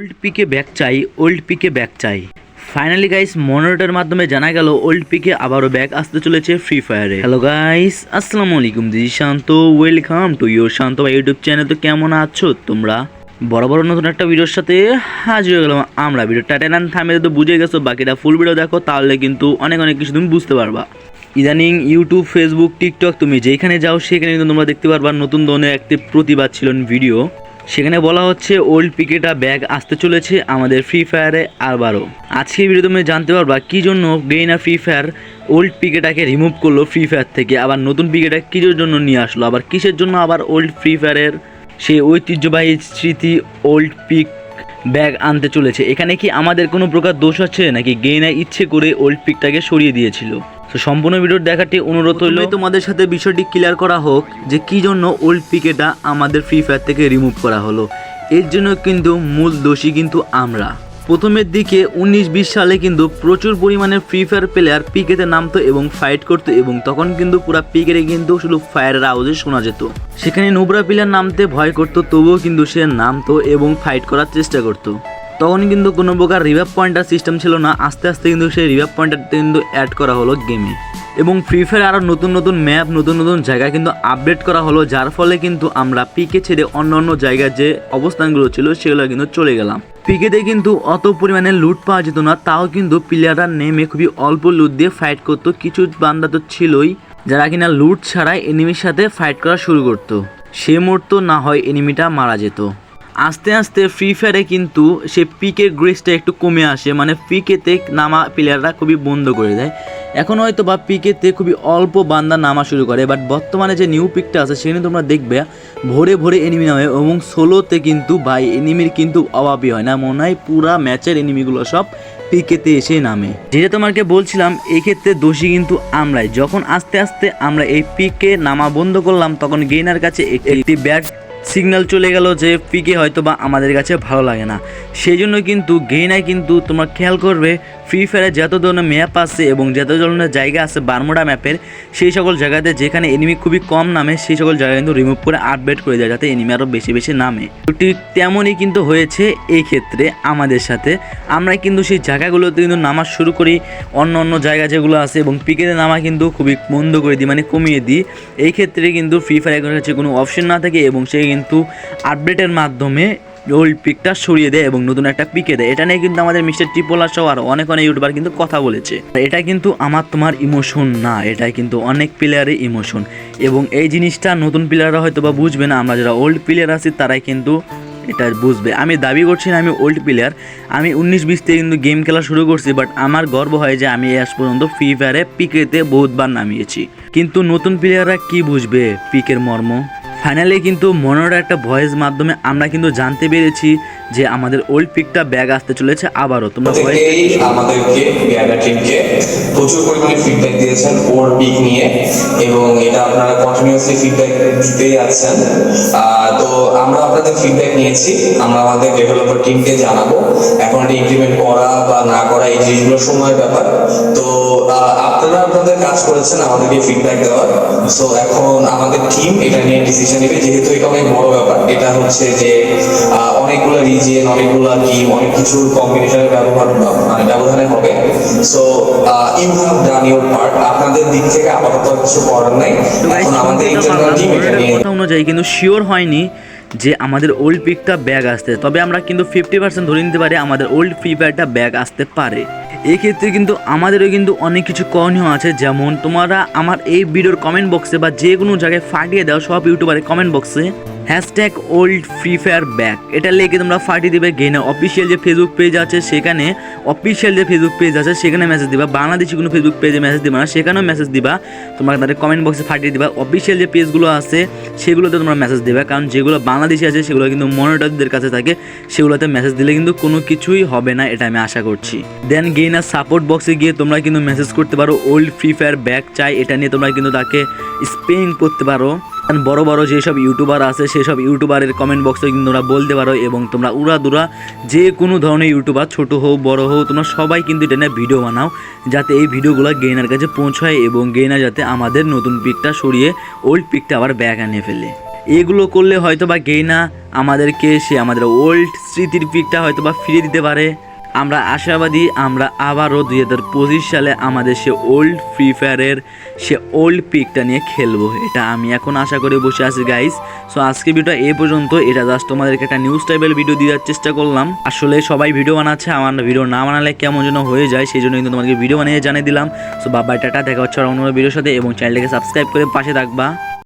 Old PK back চাই old PK back চাই। Finally guys মনিটরের মাধ্যমে জানা গেল ওল্ড পিকে আবারও ব্যাক আসতে চলেছে ফ্রি ফায়ারে হ্যালো গাইস আসসালামু আলাইকুম দিদি Shanto. Welcome to your Shanto ভাই ইউটিউব চ্যানেল তো কেমন আছো তোমরা? বড় বড় নতুন একটা ভিডিওর সাথে হাজির হয়ে গেলাম আমরা। ভিডিওটা টেন অ্যান্ড থামে তো বুঝে গেছো, বাকিটা ফুল ভিডিও দেখো, তাহলে কিন্তু অনেক অনেক কিছু তুমি বুঝতে পারবা। ইদানিং ইউটিউব ফেসবুক টিকটক তুমি যেখানে যাও, সেখানে কিন্তু তোমরা দেখতে পারবা নতুন ধরনের একটি প্রতিবাদ ছিল ভিডিও সেখানে বলা হচ্ছে, ওল্ড পিকেটা ব্যাগ আসতে চলেছে আমাদের ফ্রি ফায়ারে আবারও। আজকে ভিডিও তুমি জানতে পারবা কী জন্য গেইনা ফ্রি ফায়ার ওল্ড পিকেটাকে রিমুভ করল ফ্রি ফায়ার থেকে? আবার নতুন পিকেটা কিসের জন্য নিয়ে আসলো? আবার কিসের জন্য আবার ওল্ড ফ্রি ফায়ারের সেই ঐতিহ্যবাহী স্মৃতি ওল্ড পিক ব্যাগ আনতে চলেছে? এখানে কি আমাদের কোনো প্রকার দোষ আছে? নাকি গেইনা ইচ্ছে করে ওল্ড পিকটাকে সরিয়ে দিয়েছিল? তো সম্পূর্ণ ভিডিও দেখাটি অনুরোধ হইল তোমাদের সাথে বিষয়টি ক্লিয়ার করা হোক যে কি জন্য ওল্ড পিকেটা আমাদের ফ্রি ফায়ার থেকে রিমুভ করা হলো। এর জন্য কিন্তু মূল দোষী কিন্তু আমরা। প্রথমের দিকে উনিশ বিশ সালে কিন্তু প্রচুর পরিমাণে ফ্রি ফায়ার প্লেয়ার পিকেতে নামতো এবং ফাইট করতো এবং তখন কিন্তু পুরা পিকেটে কিন্তু শুধু ফায়ারের আওয়াজে শোনা যেত। সেখানে নোবরা প্লেয়ার নামতে ভয় করতো, তবুও কিন্তু সে নামতো এবং ফাইট করার চেষ্টা করতো। তখন কিন্তু কোনো প্রকার রিভাব পয়েন্টার সিস্টেম ছিল না। আস্তে আস্তে কিন্তু সেই রিভাব পয়েন্টার কিন্তু অ্যাড করা হলো গেমে এবং ফ্রি ফায়ার আরও নতুন নতুন ম্যাপ নতুন নতুন জায়গা কিন্তু আপডেট করা হলো, যার ফলে কিন্তু আমরা পিকে ছেড়ে অন্য অন্য জায়গায় যে অবস্থানগুলো ছিল সেগুলো কিন্তু চলে গেলাম। পিকেতে কিন্তু অত পরিমাণে লুট পাওয়া যেত না, তাও কিন্তু প্লেয়াররা নেমে খুবই অল্প লুট দিয়ে ফাইট করতো। কিছু বান্দা তো ছিলই যারা কিনা লুট ছাড়াই এনিমির সাথে ফাইট করা শুরু করতো। সে মরতো না হয় এনিমিটা মারা যেত। আস্তে আস্তে ফ্রি ফায়ারে কিন্তু সে পিকের গ্রেসটা একটু কমে আসে মানে পিকেতে নামা প্লেয়াররা খুবই বন্ধ করে দেয়। এখন হয়তো বা পিকেতে খুবই অল্প বান্দা নামা শুরু করে বাট বর্তমানে যে নিউ পিকটা আছে সেখানে তোমরা দেখবে, ভোরে ভোরে এনিমি নামে এবং সোলোতে কিন্তু ভাই এনিমির কিন্তু অভাবই হয় না, মনে হয় পুরা ম্যাচের এনিমিগুলো সব পিকেতে এসে নামে। যেটা তোমাকে বলছিলাম এই ক্ষেত্রে দোষী কিন্তু আমরাই। যখন আস্তে আস্তে আমরা এই পিকে নামা বন্ধ করলাম, তখন গেইনার কাছে এক- একটি ব্যাড সিগন্যাল চলে গেল যে পিকে হয়তো বা আমাদের কাছে ভালো লাগে না। সেই জন্য কিন্তু গেইনায় কিন্তু তোমরা খেয়াল করবে ফ্রি ফায়ারে যত ধরনের ম্যাপ আছে এবং যত ধরনের জায়গা আছে বারমোডা ম্যাপের সেই সকল জায়গাতে যেখানে এনিমি খুবই কম নামে, সেই সকল জায়গা কিন্তু রিমুভ করে আপডেট করে দেয় যাতে এনিমি আরও বেশি বেশি নামে। ঠিক তেমনই কিন্তু হয়েছে এই ক্ষেত্রে আমাদের সাথে। আমরা কিন্তু সেই জায়গাগুলোতে কিন্তু নামা শুরু করি, অন্য অন্য জায়গা যেগুলো আছে এবং পিকেতে নামা কিন্তু খুবই বন্ধ করে দিই মানে কমিয়ে দিই। এই ক্ষেত্রে কিন্তু ফ্রি ফায়ারের কাছে কোনো অপশন না থাকে এবং সে কিন্তু আপডেটের মাধ্যমে ওল্ড পিকটা সরিয়ে দেয় এবং নতুন একটা পিকে দেয়। এটা নিয়ে কিন্তু আমাদের মিস্টার টিপোলা সহ আর অনেক অনেক ইউটিউবার কিন্তু কথা বলেছে। এটা কিন্তু আমার তোমার ইমোশন না, এটা কিন্তু অনেক প্লেয়ারের ইমোশন। এবং এই জিনিসটা নতুন প্লেয়াররা হয়তো বা বুঝবে না, আমরা যারা ওল্ড প্লেয়ার আছি তারাই কিন্তু এটা বুঝবে। আমি দাবি করছি না আমি ওল্ড প্লেয়ার, আমি উনিশ বিশ থেকে কিন্তু গেম খেলা শুরু করছি বাট আমার গর্ব হয় যে আমি আজ পর্যন্ত ফ্রি ফায়ারে পিকেতে বহুতবার নামিয়েছি। কিন্তু নতুন প্লেয়াররা কি বুঝবে পিকের মর্ম? ফাইনালি কিন্তু মনোর একটা ভয়েস মাধ্যমে আমরা কিন্তু জানতে পেরেছি যে আমাদের ওল্ড পিকটা ব্যাগ আসতে চলেছে আবারও। তোমরা ভয়েস আমাদেরকে টিমকে প্রচুর পরিমাণে ফিডব্যাক দিয়েছেন ওর পিক নিয়ে এবং আপনারা কন্টিনিউয়াসলি ফিডব্যাক দিতে যাচ্ছেন আহ, তো আমরা আপনাদের ফিডব্যাক নিয়েছি। আমরা আমাদের ডেভেলপার টিমকে জানাব। এখন এটা ইমপ্লিমেন্ট করা বা না করা এই জিনিসগুলো সময়ের ব্যাপার। তো আপনারা আপনাদের কাজ করেছেন আমাদেরকে ফিডব্যাক দেওয়ার। সো এখন আমাদের টিম এটা নিয়ে ডিসিশন নেবে। যেহেতু এটা অনেক বড় ব্যাপার। এটা হচ্ছে যে অনেকগুলো রিজিয়ন অনেকগুলো টিম অনেক কিছুর কম্বিনেশনের ব্যবহার মানে ব্যবধানে হবে। So you have done your part আপনাদের দিক থেকে আপাতত কিছু করার নাই। এখন আমাদের ইন্টারনাল টিম এটা নিয়ে। কথা অনুযায়ী কিন্তু শিওর হয়নি যে আমাদের ওল্ড পিকটা ব্যাগ আসতে তবে আমরা কিন্তু ফিফটি পার্সেন্ট ধরে নিতে পারি আমাদের ওল্ড ফ্রি ফায়ারটা ব্যাগ আসতে পারে। এক্ষেত্রে কিন্তু আমাদেরও কিন্তু অনেক কিছু করণীয় আছে। যেমন তোমরা আমার এই ভিডিওর কমেন্ট বক্সে বা যে কোনো জায়গায় ফাটিয়ে দাও সব ইউটিউবারের comment box hashtag old free fire back এটা লেগে তোমরা ফাটিয়ে দিবে গেনে অফিসিয়াল যে ফেসবুক পেজ আছে, সেখানে অফিসিয়াল যে ফেসবুক পেজ আছে, সেখানে মেসেজ দিবা। বাংলাদেশি কোনো ফেসবুক পেজে মেসেজ দিবা না, সেখানেও মেসেজ দিবা। তোমরা তাদের কমেন্ট বক্সে ফাটিয়ে দিবা। অফিসিয়াল যে পেজগুলো আছে, সেগুলোতে তোমরা মেসেজ দেবে। কারণ যেগুলো বাংলাদেশি আছে, সেগুলো কিন্তু মনিটরদের কাছে থাকে। সেগুলোতে মেসেজ দিলে কিন্তু কোনো কিছুই হবে না, এটা আমি আশা করছি। দেন গেইনার সাপোর্ট বক্সে গিয়ে তোমরা কিন্তু মেসেজ করতে পারো ওল্ড ফ্রি ফায়ার ব্যাক চাই। এটা নিয়ে তোমরা কিন্তু তাকে স্পেইং করতে পারো। বড় বড় যেসব ইউটিউবার আছে, সেসব ইউটিউবারের কমেন্ট বক্সে কিন্তু তোমরা বলতে পারো এবং তোমরা উড়াদুরা যে কোনো ধরনের ইউটিউবার ছোট হোক, বড় হোক, তোমরা সবাই কিন্তু এটা নিয়ে ভিডিও বানাও যাতে এই ভিডিওগুলো গেইনার কাছে পৌঁছায় এবং গেইনার যাতে আমাদের নতুন পিকটা সরিয়ে ওল্ড পিকটা আবার ব্যাক আনিয়ে ফেলে। এগুলো করলে হয়তো বা গেইনা আমাদেরকে, সে আমাদের ওল্ড স্মৃতির পিকটা হয়তো বা ফিরিয়ে দিতে পারে। আমরা আশাবাদী, আমরা আবারও দুই হাজার পঁচিশ সালে আমাদের সে ওল্ড ফ্রি ফায়ারের সে ওল্ড পিকটা নিয়ে খেলব। এটা আমি এখন আশা করে বসে আছি গাইস সো আজকে ভিডিওটা এ পর্যন্ত। এটা জাস্ট তোমাদেরকে একটা নিউজ টাইপের ভিডিও দেওয়ার চেষ্টা করলাম। আসলে সবাই ভিডিও বানাচ্ছে, আমার ভিডিও না বানালে কেমন যেন হয়ে যায়, সেই জন্য কিন্তু তোমাদেরকে ভিডিও বানিয়ে জানিয়ে দিলাম। সো বাবাই টাটা, দেখা হচ্ছে আর অন্য ভিডিওর সাথে এবং চ্যানেলটাকে সাবস্ক্রাইব করে পাশে থাকবা।